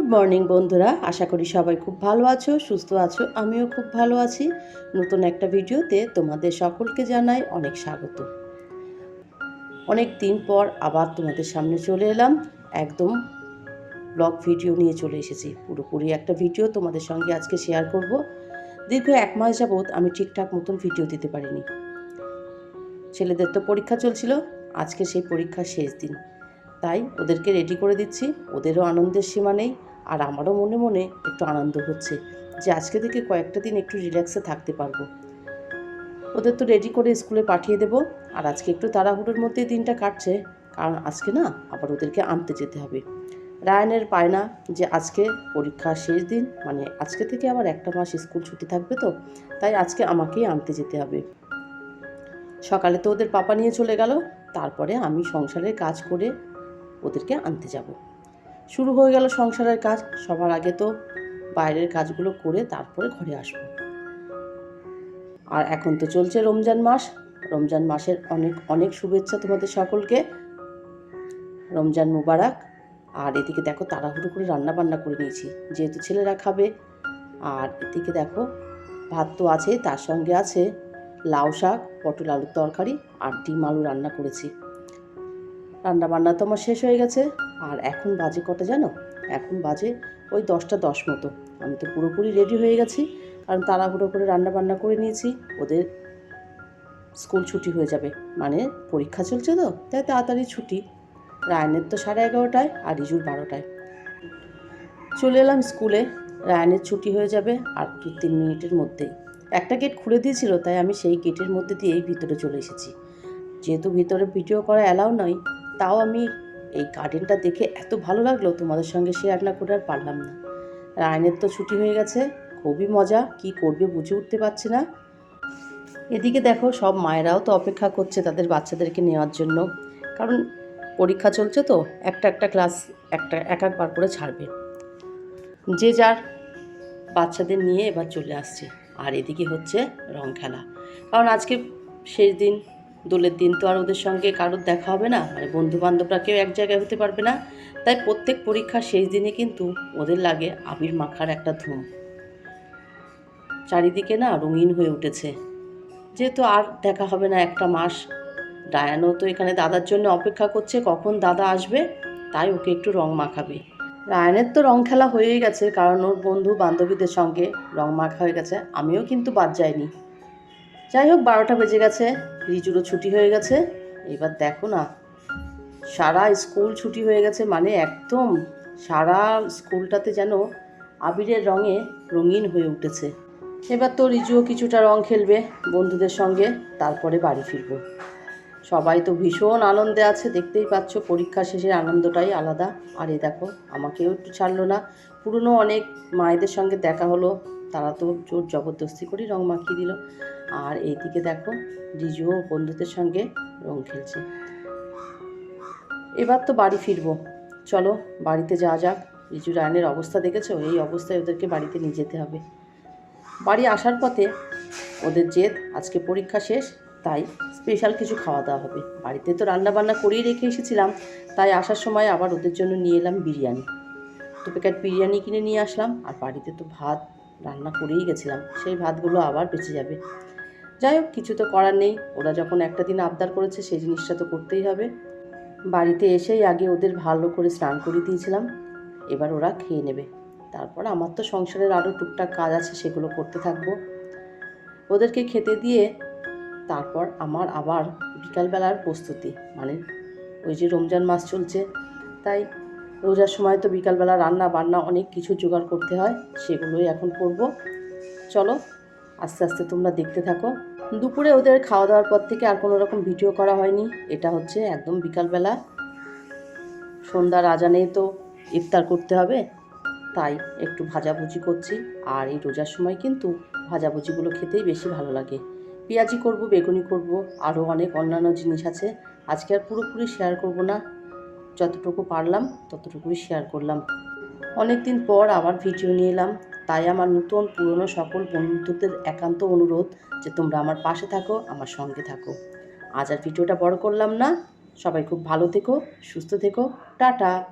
Good morning বন্ধুরা। আশা করি সবাই খুব ভালো আছো, সুস্থ আছো। আমিও খুব ভালো আছি। নতুন একটা ভিডিওতে তোমাদের সকলকে জানাই অনেক স্বাগত। অনেক দিন পর আবার তোমাদের সামনে চলে এলাম। একদম ব্লগ ভিডিও নিয়ে চলে এসেছি। পুরোপুরি একটা ভিডিও তোমাদের সঙ্গে আজকে শেয়ার করব। দীর্ঘ এক মাস যাবৎ আমি ঠিকঠাক মতন ভিডিও দিতে পারিনি। ছেলেদের তো পরীক্ষা চলছিল। আজকে সেই পরীক্ষার শেষ দিন। তাই ওদেরকে রেডি করে দিচ্ছি। ওদেরও আনন্দের সীমা নেই। আর আমারও মনে মনে একটু আনন্দ হচ্ছে যে আজকে থেকে কয়েকটা দিন একটু রিল্যাক্সে থাকতে পারব। ওদের তো রেডি করে স্কুলে পাঠিয়ে দেবো। আর আজকে একটু তাড়াহুড়োর মধ্যেই দিনটা কাটছে। কারণ আজকে না আবার ওদেরকে আনতে যেতে হবে। রায়নের পায় না যে আজকে পরীক্ষার শেষ দিন মানে আজকে থেকে আবার একটা মাস স্কুল ছুটি থাকবে তো, তাই আজকে আমাকেই আনতে যেতে হবে। সকালে তো ওদের পাপা নিয়ে চলে গেল, তারপরে আমি সংসারের কাজ করে ওদেরকে আনতে যাব। শুরু হয়ে গেল সংসারের কাজ। সবার আগে তো বাইরের কাজগুলো করে তারপরে ঘরে আসব। আর এখন তো চলছে রমজান মাস। রমজান মাসের অনেক অনেক শুভেচ্ছা তোমাদের সকলকে। রমজান মুবারক। আর এদিকে দেখো তাড়াহুড়ো করে রান্না বান্না করে নিয়েছি। যেহেতু ছেলেরা খাবে, আর এদিকে দেখো ভাত তো আছে, তার সঙ্গে আছে লাউ শাক, পটল আলুর তরকারি, আর ডিম আলু রান্না করেছি। রান্না বান্না তো আমার শেষ হয়ে গেছে। আর এখন বাজে কটা জানো? এখন বাজে ওই দশটা দশ মতো। আমি তো পুরোপুরি রেডি হয়ে গেছি। কারণ তাড়াহুড়ো করে রান্না বান্না করে নিয়েছি। ওদের স্কুল ছুটি হয়ে যাবে। মানে পরীক্ষা চলছে তো, তাই তাড়াতাড়ি ছুটি। রায়নের তো সাড়ে এগারোটায় আর রিজুর বারোটায়। চলে এলাম স্কুলে। রায়নের ছুটি হয়ে যাবে আর দু তিন মিনিটের মধ্যেই। একটা গেট খুলে দিয়েছিল, তাই আমি সেই গেটের মধ্যে দিয়েই ভিতরে চলে এসেছি। যেহেতু ভিতরে ভিডিও করা অ্যালাউ নয়, তাও আমি এই গার্ডেনটা দেখে এত ভালো লাগল, তোমাদের সঙ্গে শেয়ার না করে আর পারলাম না। রায়নের তো ছুটি হয়ে গেছে, খুবই মজা, কি করবে বুঝে উঠতে পারছি না। এদিকে দেখো, সব মায়েরাও তো অপেক্ষা করছে তাদের বাচ্চাদেরকে নেওয়ার জন্য। কারণ পরীক্ষা চলছে তো, একটা একটা ক্লাস একটা এক একবার করে ছাড়বে। যে যার বাচ্চাদের নিয়ে এবার চলে আসছে। আর এদিকে হচ্ছে রং খেলা। কারণ আজকে শেষ দিন দোলের দিন তো আর ওদের সঙ্গে কারোর দেখা হবে না। মানে বন্ধু বান্ধবরা কেউ এক জায়গায় হতে পারবে না। তাই প্রত্যেক পরীক্ষার শেষ দিনে কিন্তু ওদের লাগে আবির মাখার একটা ধুম। চারিদিকে না রঙিন হয়ে উঠেছে। যেহেতু আর দেখা হবে না একটা মাস। ডায়ানও তো এখানে দাদার জন্য অপেক্ষা করছে কখন দাদা আসবে, তাই ওকে একটু রং মাখাবে। রায়নের তো রং খেলা হয়েই গেছে, কারণ ওর বন্ধু বান্ধবীদের সঙ্গে রং মাখা হয়ে গেছে। আমিও কিন্তু বাদ যাইনি। যাই হোক, বারোটা বেজে গেছে। রিজুরও ছুটি হয়ে গেছে। এবার দেখো না, সারা স্কুল ছুটি হয়ে গেছে মানে একদম সারা স্কুলটাতে যেন আবিরের রঙে রঙিন হয়ে উঠেছে। এবার তো রিজুও কিছুটা রং খেলবে বন্ধুদের সঙ্গে, তারপরে বাড়ি ফিরবো। সবাই তো ভীষণ আনন্দে আছে, দেখতেই পাচ্ছ পরীক্ষা শেষের আনন্দটাই আলাদা। আর এই দেখো, আমাকেও একটু ছাড়লো না। পুরনো অনেক মায়েদের সঙ্গে দেখা হলো তারা তো জোর জবরদস্তি করেই রং মাখিয়ে দিল। আর এইদিকে দেখো রিজুও বন্ধুদের সঙ্গে রং খেলছে। এবার তো বাড়ি ফিরবো। চলো, বাড়িতে যাওয়া যাক। রিজু রায়নের অবস্থা দেখেছ? এই অবস্থায় ওদেরকে বাড়িতে নিয়ে যেতে হবে। বাড়ি আসার পথে ওদের জেদ, আজকে পরীক্ষা শেষ, তাই স্পেশাল কিছু খাওয়া দাওয়া হবে। বাড়িতে তো রান্না বান্না করেই রেখে এসেছিলাম, তাই আসার সময় আবার ওদের জন্য নিয়ে এলাম বিরিয়ানি। দু প্যাকেট বিরিয়ানি কিনে নিয়ে আসলাম, আর বাড়িতে তো ভাত রান্না করেই গেছিলাম, সেই ভাতগুলো আবার বেঁচে যাবে। যাই হোক, কিছু তো করার নেই, ওরা যখন একটা দিন আবদার করেছে, সেই জিনিসটা তো করতেই হবে। বাড়িতে এসেই আগে ওদের ভালো করে স্নান করে দিয়েছিলাম, এবার ওরা খেয়ে নেবে। তারপর আমার তো সংসারের আরও টুকটাক কাজ আছে, সেগুলো করতে থাকব। ওদেরকে খেতে দিয়ে তারপর আমার আবার বিকালবেলার প্রস্তুতি মানে ওই যে রমজান মাস চলছে, তাই রোজার সময় তো বিকালবেলা রান্না, বান্না অনেক কিছু জোগাড় করতে হয়, সেগুলোই এখন করব। চলো, আস্তে আস্তে তোমরা দেখতে থাকো। দুপুরে ওদের খাওয়া দাওয়ার পর থেকে আর কোনো রকম ভিডিও করা হয়নি। এটা হচ্ছে একদম বিকালবেলা। সন্ধ্যার আজানেই তো ইফতার করতে হবে, তাই একটু ভাজাভুজি করছি। আর এই রোজার সময় কিন্তু ভাজাভুজিগুলো খেতেই বেশি ভালো লাগে। পেঁয়াজি করব, বেগুনি করব, আরও অনেক অন্যান্য জিনিস আছে। আজকে আর পুরোপুরি শেয়ার করব না। যতটুকু পারলাম, ততটুকুই শেয়ার করলাম। অনেক দিন পর আবার ভিডিও নিয়ে এলাম। তাই আমার নতুন, পুরনো সকল বন্ধুদের একান্ত অনুরোধ যে তোমরা আমার পাশে থাকো, আমার সঙ্গে থাকো। আজ আর ভিডিওটা বড় করলাম না। সবাই খুব ভালো থেকো, সুস্থ থেকো। টাটা!